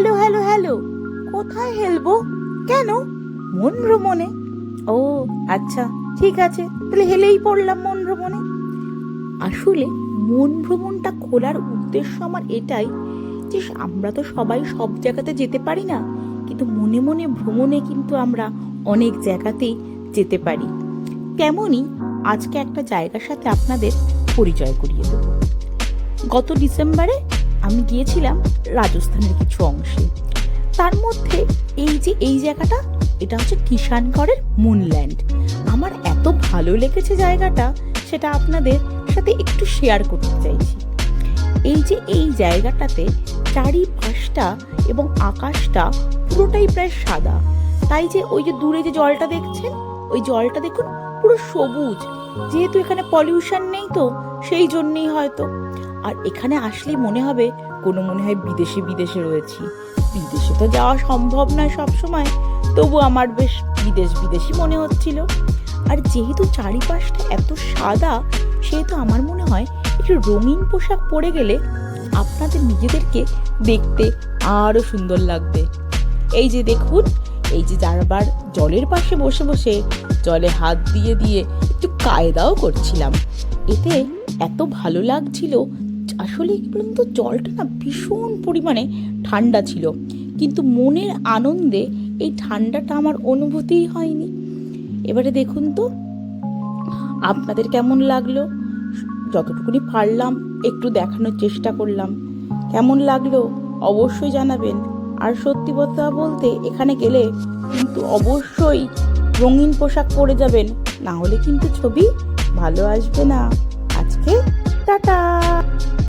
Hello hello hello. কোথায় হেলবো? কেন? মন। ভ্রমণে ও আচ্ছা ঠিক আছে। তাহলে হেলেই পড়লাম মন। ভ্রমণে আসলে মন ভ্রমণটা খোলার উদ্দেশ্য আমার এটাই যে আমরা তো সবাই সব জায়গাতে যেতে পারি না। কিন্তু মনে মনে ভ্রমণে কিন্তু আমরা অনেক জায়গাতেই যেতে পারি। তেমনই আজকে একটা জায়গার সাথে আপনাদের পরিচয় করিয়ে দেব। গত ডিসেম্বরে আমি গিয়েছিলাম রাজস্থানের কিছু অংশে। তার মধ্যে এই যে, এই জায়গাটা, এটা হচ্ছে কিষানগড়ের মুনল্যান্ড। আমার এত ভালো লেগেছে জায়গাটা, সেটা আপনাদের সাথে একটু শেয়ার করতে চাইছি। এই যে, এই জায়গাটাতে চারিপাশটা এবং আকাশটা পুরোটাই প্রায় সাদা। তাই যে, ওই যে দূরে যে জলটা দেখছেন, ওই জলটা দেখুন পুরো সবুজ। যেহেতু এখানে পলিউশন নেই তো, সেই জন্যই হয়তো। আর এখানে আসলেই মনে হবে কোনো মনে হয় বিদেশে বিদেশে রয়েছি। বিদেশে তো যাওয়া সম্ভব নয় সব সময় তবু আমার বেশ বিদেশ বিদেশি মনে হচ্ছিল। আর যেহেতু চারিপাশটা এত সাদা, সেহেতু আমার মনে হয় একটু রঙিন পোশাক পরে গেলে আপনাদের নিজেদেরকে দেখতে আরও সুন্দর লাগবে। এই যে দেখুন, এই যে যারবার জলের পাশে বসে বসে জলে হাত দিয়ে দিয়ে একটু কায়দাও করছিলাম। এতে এত ভালো লাগছিল আসলে কি বলুন তো, জলটা না ভীষণ পরিমাণে ঠান্ডা ছিল। কিন্তু মনের আনন্দে এই ঠান্ডাটা আমার অনুভূতিই হয়নি। এবারে দেখুন তো, আপনাদের কেমন লাগল? যতটুকুনি পারলাম, একটু দেখানোর চেষ্টা করলাম। কেমন লাগল? অবশ্যই জানাবেন। আর সত্যি কথা বলতে, এখানে গেলে কিন্তু অবশ্যই রঙিন পোশাক পরে যাবেন। না হলে কিন্তু ছবি ভালো আসবে না। আজকে টাটা!